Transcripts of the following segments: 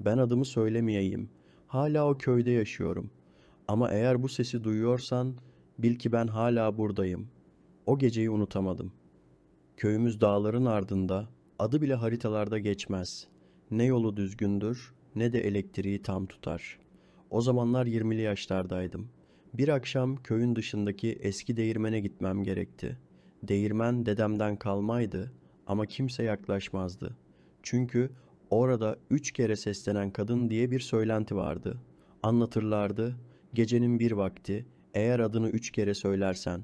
Ben adımı söylemeyeyim. Hala o köyde yaşıyorum. Ama eğer bu sesi duyuyorsan bil ki ben hala buradayım. O geceyi unutamadım. Köyümüz dağların ardında, adı bile haritalarda geçmez. Ne yolu düzgündür, ne de elektriği tam tutar. O zamanlar 20'li yaşlardaydım. Bir akşam köyün dışındaki eski değirmene gitmem gerekti. Değirmen dedemden kalmaydı ama kimse yaklaşmazdı. Çünkü orada üç kere seslenen kadın diye bir söylenti vardı. Anlatırlardı, gecenin bir vakti eğer adını üç kere söylersen,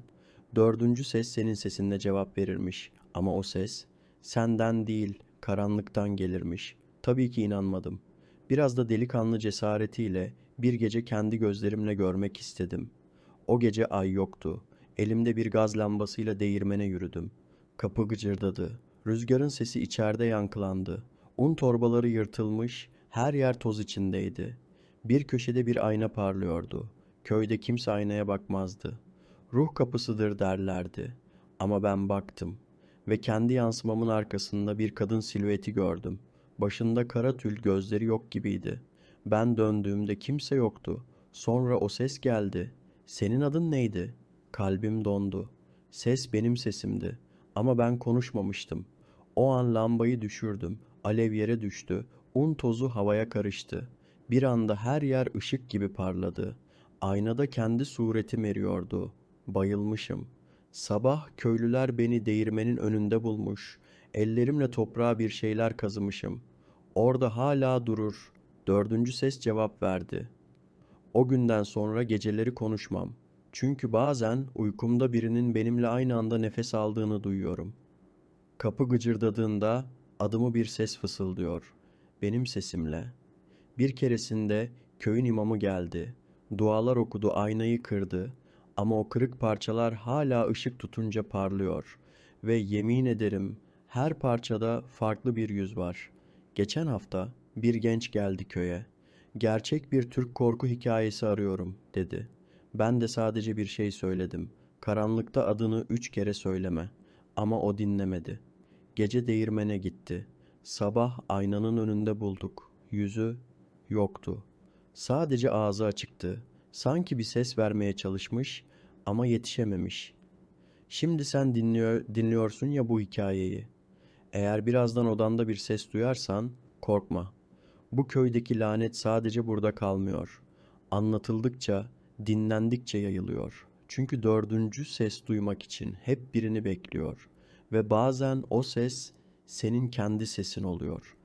dördüncü ses senin sesinle cevap verirmiş. Ama o ses senden değil karanlıktan gelirmiş. Tabii ki inanmadım. Biraz da delikanlı cesaretiyle bir gece kendi gözlerimle görmek istedim. O gece ay yoktu. Elimde bir gaz lambasıyla değirmene yürüdüm. Kapı gıcırdadı. Rüzgarın sesi içeride yankılandı. Un torbaları yırtılmış, her yer toz içindeydi. Bir köşede bir ayna parlıyordu. Köyde kimse aynaya bakmazdı. Ruh kapısıdır derlerdi. Ama ben baktım ve kendi yansımamın arkasında bir kadın silüeti gördüm. Başında kara tül, gözleri yok gibiydi. Ben döndüğümde kimse yoktu. Sonra o ses geldi. Senin adın neydi? Kalbim dondu. Ses benim sesimdi. Ama ben konuşmamıştım. O an lambayı düşürdüm. Alev yere düştü. Un tozu havaya karıştı. Bir anda her yer ışık gibi parladı. Aynada kendi suretim eriyordu. Bayılmışım. Sabah köylüler beni değirmenin önünde bulmuş. Ellerimle toprağa bir şeyler kazımışım. Orada hala durur. Dördüncü ses cevap verdi. O günden sonra geceleri konuşmam. Çünkü bazen uykumda birinin benimle aynı anda nefes aldığını duyuyorum. Kapı gıcırdadığında adımı bir ses fısıldıyor. Benim sesimle. Bir keresinde köyün imamı geldi. Dualar okudu, aynayı kırdı. Ama o kırık parçalar hala ışık tutunca parlıyor. Ve yemin ederim her parçada farklı bir yüz var. Geçen hafta bir genç geldi köye. Gerçek bir Türk korku hikayesi arıyorum dedi. Ben de sadece bir şey söyledim. Karanlıkta adını üç kere söyleme. Ama o dinlemedi. Gece değirmene gitti. Sabah aynanın önünde bulduk. Yüzü yoktu. Sadece ağzı açıktı. Sanki bir ses vermeye çalışmış ama yetişememiş. Şimdi sen dinliyor, dinliyorsun ya bu hikayeyi. Eğer birazdan odanda bir ses duyarsan korkma. Bu köydeki lanet sadece burada kalmıyor. Anlatıldıkça, dinlendikçe yayılıyor. Çünkü dördüncü ses duymak için hep birini bekliyor. Ve bazen o ses senin kendi sesin oluyor.